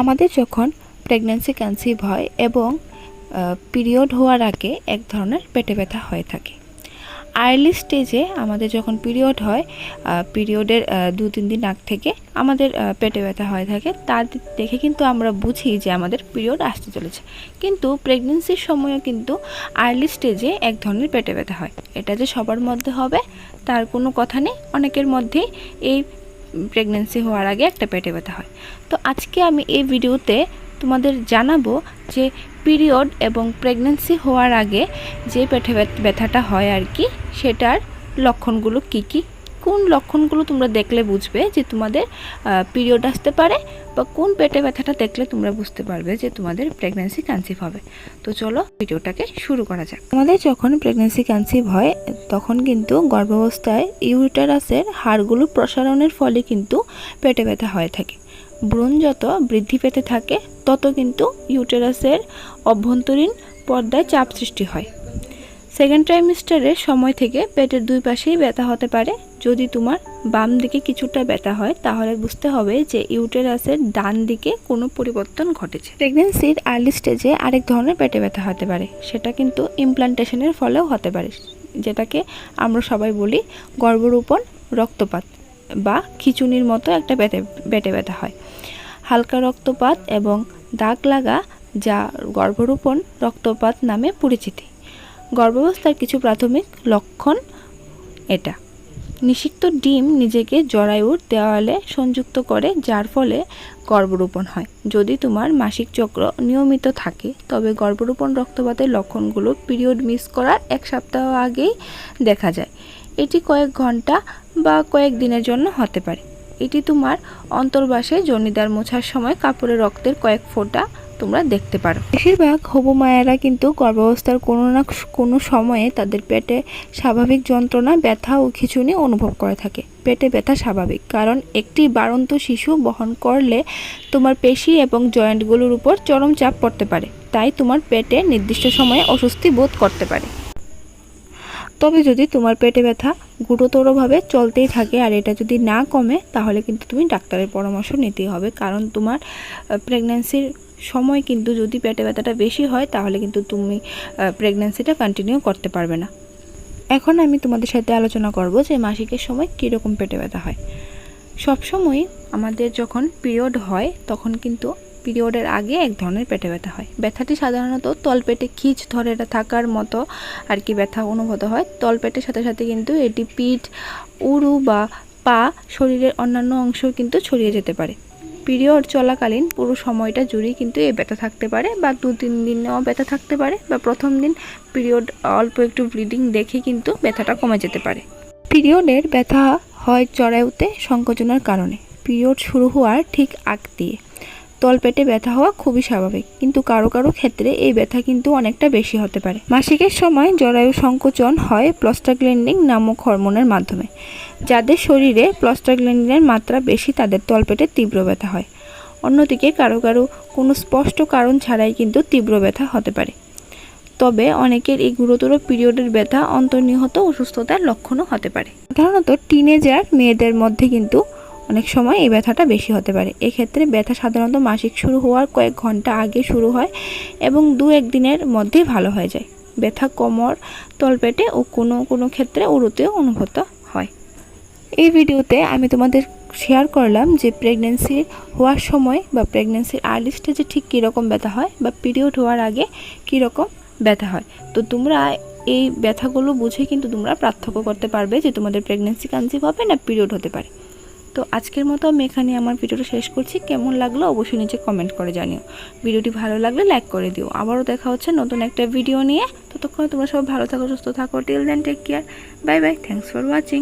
আমাদের যখন pregnancy conceive হয় এবং পিরিয়ড হওয়ার আগে এক ধরনের পেটে ব্যথা হয়ে থাকে। আর্লি স্টেজে আমাদের যখন পিরিয়ড হয় পিরিয়ডের দু তিন দিন আগ থেকে আমাদের পেটে ব্যথা হয়ে থাকে। তা দেখে কিন্তু আমরা বুঝি যে আমাদের পিরিয়ড আসতে চলেছে। কিন্তু প্রেগনেন্সির সময়ও কিন্তু আর্লি স্টেজে এক ধরনের পেটে ব্যথা হয়। এটা যে সবার মধ্যে হবে, তার কোনো কথা নেই। অনেকের মধ্যেই এই প্রেগনেন্সি হওয়ার আগে একটা পেটে ব্যথা হয়। তো আজকে আমি এই ভিডিওতে তোমাদের জানাব যে পিরিয়ড এবং প্রেগনেন্সি হওয়ার আগে যে পেটে ব্যথ- ব্যথাটা হয় আর কি, সেটার লক্ষণগুলো কি কি কোন লক্ষণগুলো তোমরা দেখলে বুঝবে যে তোমাদের পিরিয়ড আসতে পারে বা কোন পেটে ব্যথাটা দেখলে তোমরা বুঝতে পারবে যে তোমাদের প্রেগনেন্সি কনসিভ হবে। তো চলো ভিডিওটাকে শুরু করা যাক। আমাদের যখন প্রেগনেন্সি কনসিভ হয়, তখন কিন্তু গর্ভাবস্থায় ইউটারাসের হাড়গুলো প্রসারণের ফলে কিন্তু পেটে ব্যথা হয়ে থাকে। ব্রণ যত বৃদ্ধি পেতে থাকে, তত কিন্তু ইউটেরাসের অভ্যন্তরীণ পর্দায় চাপ সৃষ্টি হয়। সেকেন্ড ট্রাইমিস্টারের সময় থেকে পেটের দুই পাশেই ব্যথা হতে পারে। যদি তোমার বাম দিকে কিছুটা ব্যথা হয়, তাহলে বুঝতে হবে যে ইউটেরাসের ডান দিকে কোনো পরিবর্তন ঘটেছে। প্রেগনেন্সির আর্লি স্টেজে আরেক ধরনের পেটে ব্যথা হতে পারে। সেটা কিন্তু ইমপ্লান্টেশনের ফলেও হতে পারে। যেটাকে আমরা সবাই বলি গর্ভরোপণ রক্তপাত বা খিচুনির মতো একটা পেটে পেটে ব্যথা হয়। হালকা রক্তপাত এবং দাগ লাগা যা গর্ভরোপণ রক্তপাত নামে পরিচিতি। গর্ভাবস্থার কিছু প্রাথমিক লক্ষণ এটা। নিষিক্ত ডিম নিজেকে জরায়ুর দেওয়ালে সংযুক্ত করে, যার ফলে গর্ভরোপণ হয়। যদি তোমার মাসিক চক্র নিয়মিত থাকে, তবে গর্ভরোপণ রক্তপাতের লক্ষণগুলো পিরিয়ড মিস করার এক সপ্তাহ আগেই দেখা যায়। এটি কয়েক ঘণ্টা বা কয়েক দিনের জন্য হতে পারে। এটি তোমার অন্তর্বাসে জনিদার মোছার সময় কাপড়ে রক্তের কয়েক ফোঁটা তোমরা দেখতে পারো। বেশিরভাগ হবু মায়েরা কিন্তু গর্ভাবস্থার কোনো না কোনো সময়ে তাদের পেটে স্বাভাবিক যন্ত্রণা, ব্যথা ও খিচুনি অনুভব করে থাকে। পেটে ব্যথা স্বাভাবিক, কারণ একটি বাড়ন্ত শিশু বহন করলে তোমার পেশি এবং জয়েন্টগুলোর উপর চরম চাপ পড়তে পারে। তাই তোমার পেটে নির্দিষ্ট সময়ে অস্বস্তি বোধ করতে পারে। তবে যদি তোমার পেটে ব্যথা গুরুতরভাবে চলতেই থাকে আর এটা যদি না কমে, তাহলে কিন্তু তুমি ডাক্তারের পরামর্শ নিতেই হবে। কারণ তোমার প্রেগন্যান্সির সময় কিন্তু যদি পেটে ব্যথাটা বেশি হয়, তাহলে কিন্তু তুমি প্রেগন্যান্সিটা কন্টিনিউ করতে পারবে না। এখন আমি তোমাদের সাথে আলোচনা করব যে মাসিকের সময় কীরকম পেটে ব্যথা হয়। সবসময় আমাদের যখন পিরিয়ড হয়, তখন কিন্তু পিরিয়ডের আগে এক ধরনের পেটে ব্যথা হয়। ব্যথাটি সাধারণত তলপেটে খিচ ধরে থাকার মতো আর কি ব্যথা অনুভূত হয়। তলপেটের সাথে সাথে কিন্তু এটি পিঠ, উরু বা পা শরীরের অন্যান্য অংশ কিন্তু ছড়িয়ে যেতে পারে। পিরিয়ড চলাকালীন পুরো সময়টা জুড়েই কিন্তু এই ব্যথা থাকতে পারে বা দু, তিন দিনেও ব্যথা থাকতে পারে বা প্রথম দিন পিরিয়ড অল্প একটু ব্লিডিং দেখে কিন্তু ব্যথাটা কমে যেতে পারে। পিরিয়ডের ব্যথা হয় চড়াইতে সংকোচনার কারণে। পিরিয়ড শুরু হওয়ার ঠিক আগ দিয়ে। তলপেটে ব্যথা হওয়া খুবই স্বাভাবিক। কিন্তু কারও কারও ক্ষেত্রে এই ব্যথা কিন্তু অনেকটা বেশি হতে পারে। মাসিকের সময় জরায়ু সংকোচন হয় প্লস্টাগ্ল্যান্ডিং নামক হরমোনের মাধ্যমে, যাদের শরীরে প্লস্টাগ্ল্যান্ডিনের মাত্রা বেশি তাদের তলপেটে তীব্র ব্যথা হয়। অন্যদিকে কারও কারও কোনো স্পষ্ট কারণ ছাড়াই কিন্তু তীব্র ব্যথা হতে পারে। তবে অনেকের এই গুরুতর পিরিয়ডের ব্যথা অন্তর্নিহত অসুস্থতার লক্ষণও হতে পারে। সাধারণত টিনেজার মেয়েদের মধ্যে কিন্তু অনেক সময় এই ব্যথাটা বেশি হতে পারে। এক্ষেত্রে ব্যথা সাধারণত মাসিক শুরু হওয়ার কয়েক ঘণ্টা আগে শুরু হয় এবং দু একদিনের মধ্যেই ভালো হয়ে যায়। ব্যথা কোমর, তলপেটে ও কোনো কোনো ক্ষেত্রে উরুতেও অনুভূত হয়। এই ভিডিওতে আমি তোমাদের শেয়ার করলাম যে প্রেগনেন্সি হওয়ার সময় বা প্রেগনেন্সির আর্লি স্টেজে ঠিক কীরকম ব্যথা হয় বা পিরিয়ড হওয়ার আগে কীরকম ব্যথা হয়। তো তোমরা এই ব্যথাগুলো বুঝে কিন্তু তোমরা পার্থক্য করতে পারবে যে তোমাদের প্রেগনেন্সি কনসিভ হবে না পিরিয়ড হতে পারে। তো আজকের মতো আমি এখানে আমার ভিডিওটা শেষ করছি। কেমন লাগল অবশ্যই নিচে কমেন্ট করে জানিও। ভিডিওটি ভালো লাগলে লাইক করে দিও। আবারও দেখা হচ্ছে নতুন একটা ভিডিও নিয়ে। ততক্ষণে তোমরা সব ভালো থাকো, সুস্থ থাকো। Till then take care bye bye thanks for watching